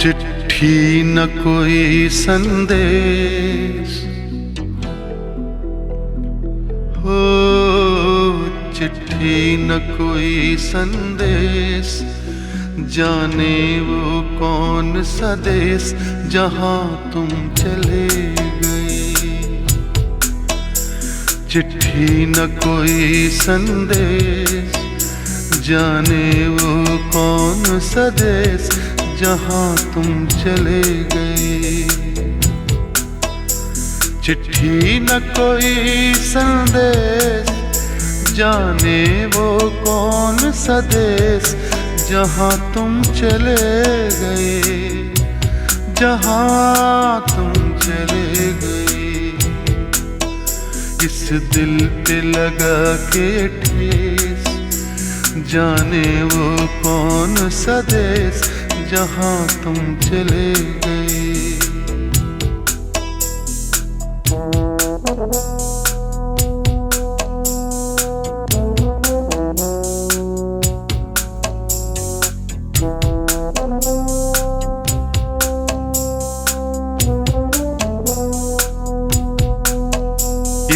चिट्ठी न कोई संदेश। हो, चिट्ठी न कोई संदेश। जाने वो कौन सा देश जहाँ तुम चले गए। चिट्ठी न कोई संदेश। जाने वो कौन सा देश जहाँ तुम चले गए। चिट्ठी न कोई संदेश, जाने वो कौन सा देश, जहाँ तुम चले गए। जहाँ तुम चले गए। इस दिल पे लगा के ठेस जाने वो कौन सा देश जहाँ तुम चले गए।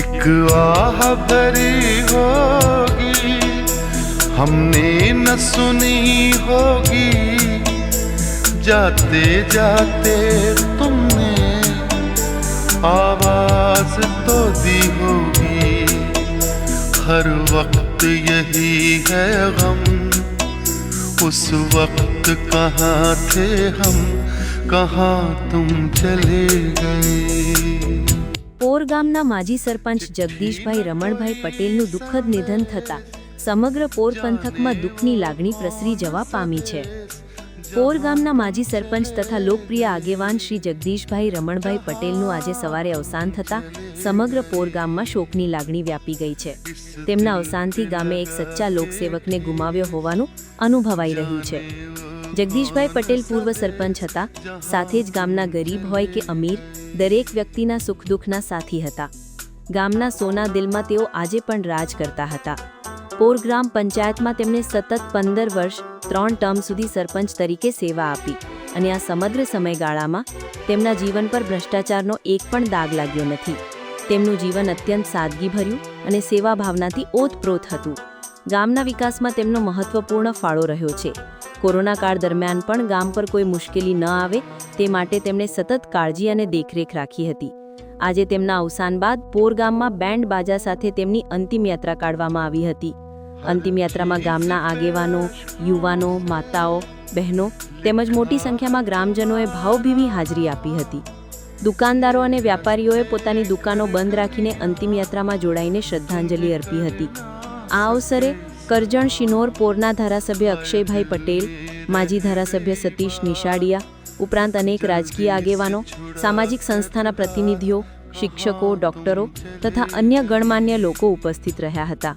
एक आह भरी होगी हमने न सुनी होगी जाते जाते तुमने आवाज तो दी होगी हर वक्त यही है गम उस वक्त कहाँ थे हम कहाँ तुम चले गए પોર ગામના માજી સરપંચ જગદીશભાઈ રમણભાઈ પટેલનું દુઃખદ નિધન થતા સમગ્ર પોર પંથકમાં દુઃખની લાગણી પ્રસરી જવા પામી છે. પોર ગામના માજી સરપંચ તથા લોકપ્રિય આગેવાન શ્રી જગદીશભાઈ રમણભાઈ પટેલનું આજે સવારે અવસાન થતાં સમગ્ર પોર ગામમાં શોકની લાગણી વ્યાપી ગઈ છે. તેમના અવસાનથી ગામે એક સચ્ચા લોકસેવકને ગુમાવ્યો હોવાનું અનુભવાઈ રહ્યું છે. જગદીશભાઈ પટેલ પૂર્વ સરપંચ હતા. સાથે જ ગામના ગરીબ હોય કે અમીર, દરેક વ્યક્તિના સુખ દુઃખના સાથી હતા. ગામના સોના દિલમાં તેઓ આજે પણ રાજ કરતા હતા. પોર ગ્રામ પંચાયતમાં તેમણે સતત પંદર વર્ષ, ત્રણ ટર્મ સુધી સરપંચ તરીકે સેવા આપી અને આ સમગ્ર સમયગાળામાં તેમના જીવન પર ભ્રષ્ટાચારનો એક પણ દાગ લાગ્યો નથી. તેમનું જીવન અત્યંત સાદગીભર્યું અને સેવા ભાવનાથી ઓતપ્રોત હતું. ગામના વિકાસમાં તેમનો મહત્વપૂર્ણ ફાળો રહ્યો છે. કોરોના કાળ દરમિયાન પણ ગામ પર કોઈ મુશ્કેલી ન આવે તે માટે તેમણે સતત કાળજી અને દેખરેખ રાખી હતી. આજે તેમના અવસાન બાદ પોર ગામમાં બેન્ડ બાજા સાથે તેમની અંતિમ યાત્રા કાઢવામાં આવી હતી. અંતિમ યાત્રામાં ગામના આગેવાનો, યુવાનો, માતાઓ, બહેનો તેમજ મોટી સંખ્યામાં ગ્રામજનોએ ભાવભીવી હાજરી આપી હતી. દુકાનદારો અને વ્યાપારીઓએ પોતાની દુકાનો બંધ રાખીને અંતિમ યાત્રામાં જોડાઈને શ્રદ્ધાંજલિ અર્પી હતી. આ અવસરે કરજણ શિનોર પોરના ધારાસભ્ય અક્ષયભાઈ પટેલ, માજી ધારાસભ્ય સતીશ નિશાડિયા ઉપરાંત અનેક રાજકીય આગેવાનો, સામાજિક સંસ્થાના પ્રતિનિધિઓ, શિક્ષકો, ડોક્ટરો તથા અન્ય ગણમાન્ય લોકો ઉપસ્થિત રહ્યા હતા.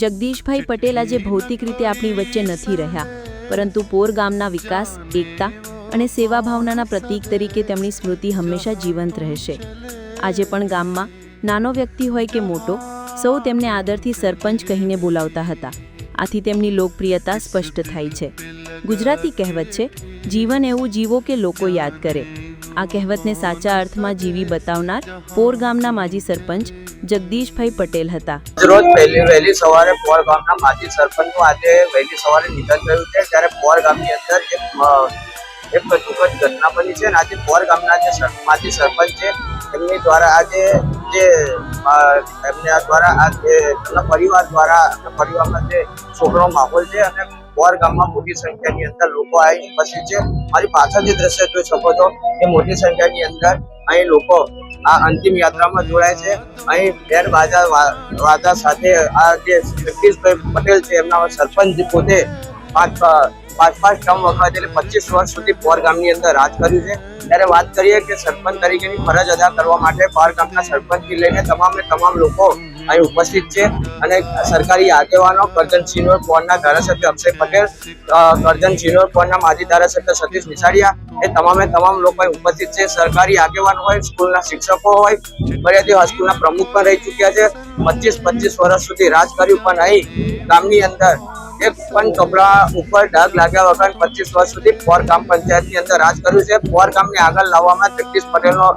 જગદીશભાઈ પટેલ આજે ભૌતિક રીતે આપણી વચ્ચે નથી રહ્યા પરંતુ પોર ગામના વિકાસ એકતા અને સેવા ભાવનાના પ્રતીક તરીકે તેમની સ્મૃતિ હંમેશા જીવંત રહેશે. આજે પણ ગામમાં નાનો વ્યક્તિ હોય કે મોટો સૌ તેમને આદરથી સરપંચ કહીને બોલાવતા હતા. આથી તેમની લોકપ્રિયતા સ્પષ્ટ થાય છે. ગુજરાતી કહેવત છે જીવન એવું જીવો કે લોકો યાદ કરે. આ કહેવતને સાચા અર્થમાં જીવી બતાવનાર પોર ગામના માજી સરપંચ જગદીશભાઈ પટેલ હતા. રોજ પહેલી વહેલી સવારે પોર ગામના માજી સરપંચનું આજે વહેલી સવારે નિધન થયું છે, ત્યારે પોર ગામની અંદર એક એક દુઃખદ ઘટના બની છે અને આજે પોર ગામના જે માજી સરપંચ છે, એમની દ્વારા આજે જે એમના દ્વારા આ એમના પરિવાર દ્વારા પરિવારમાં જે છોકરો માહોલ છે અને પોર ગામમાં મોટી સંખ્યાની અંદર લોકો આવી ઉપસ્થિત છે. મારી પાછળ જે દ્રશ્ય જોઈ શકો છો એ મોટી સંખ્યાની અંદર અહીં લોકો આ અંતિમ યાત્રામાં જોડાય છે. અહીં બેન બાજા વાજા સાથે આ જે જગદીશભાઈ પટેલ છે, એમના સરપંચ પોતે પાંચ પાંચ પાંચ ત્રણ વખત એટલે પચીસ વર્ષ સુધી પોર ગામની અંદર રાજ કર્યું છે. ત્યારે વાત કરીએ કે સરપંચ તરીકેની ફરજ અદા કરવા માટે પોર ગામના સરપંચથી લઈને તમામે તમામ લોકો અહીં ઉપસ્થિત છે અને સરકારી આગેવાનો કરજણ સિનોર પોરના ધારાસભ્ય અક્ષય પટેલ કરજન સિનોર પોરના માજી ધારાસભ્ય સતીશ નિસાડિયા એ તમામે તમામ લોકો અહીં ઉપસ્થિત છે. સરકારી આગેવાન હોય, સ્કૂલના શિક્ષકો હોય ફરિયાદી હાઈસ્કૂલના પ્રમુખ પણ રહી ચૂક્યા છે. પચીસ પચીસ વર્ષ સુધી રાજ કર્યું પણ અહીં ગામની અંદર એક પણ ચોપડા ઉપર ડાઘ લાગ્યા વગર પચીસ વર્ષ સુધી પોર ગામ પંચાયતની અંદર રાજ કર્યું છે. પોર ગામને આગળ લાવવામાં જગદીશ પટેલનો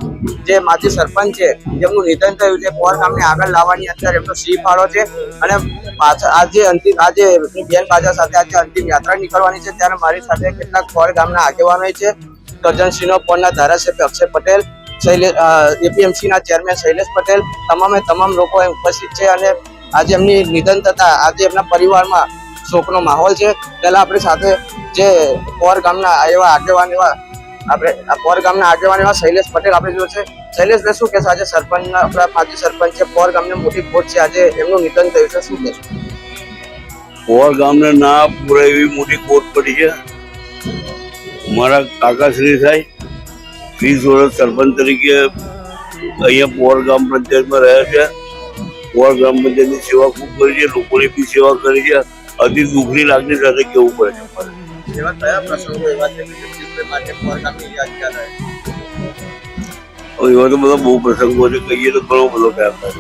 જે માજી સરપંચ છે, જેમનું નિધન થયું છે, પોર ગામને આગળ લાવવાની અંદર એમનો સિંહ ફાળો છે અને પાછા આજે અંતિમ, આજે બેન બાજા સાથે આજે અંતિમ યાત્રા નીકળવાની છે. ત્યારે મારી સાથે કેટલાક પોર ગામના આગેવાનો છે. કરજણસિંહનો પોરના ધારાસભ્ય અક્ષય પટેલ, શૈલેષ એપીએમસી ના ચેરમેન શૈલેષ પટેલ, તમામે તમામ લોકો અહીં ઉપસ્થિત છે અને આજે એમની નિધન થતા આજે એમના પરિવારમાં શોકનો માહોલ છે. પહેલાં આપણી સાથે જે પોર ગામના એવા આગેવાન એવા આપણે પોર ગામના આગેવાન એવા શૈલેષ પટેલ આપણે જો છે. શૈલેષભાઈ, શું કહેશો આજે સરપંચના, આપણા માજી સરપંચ છે પોર ગામની મોટી ખોટ છે. આજે એમનું નિધન થયું છે. શું કહેશો? પોર ગામને ના પૂરે એવી મોટી ખોટ પડી છે. મારા કાકાશ્રી થાય વીસ વર્ષ સરપંચ તરીકે અહીંયા પોર ગામ પંચાયતમાં રહ્યા છે. પોર ગ્રામ પંચાયતની સેવા ખૂબ કરી છે. લોકોની બી સેવા કરી છે. અતિ દુઃખની લાગણી સાથે કેવું પડે છે મારે. એવા કયા પ્રસંગો એવા છે કે જગદીશભાઈ માટે પોર યાદ ક્યાં રહે એવા તો બધા બહુ પ્રસંગો છે કહીએ તો ઘણો બધો ટાઈમ થાય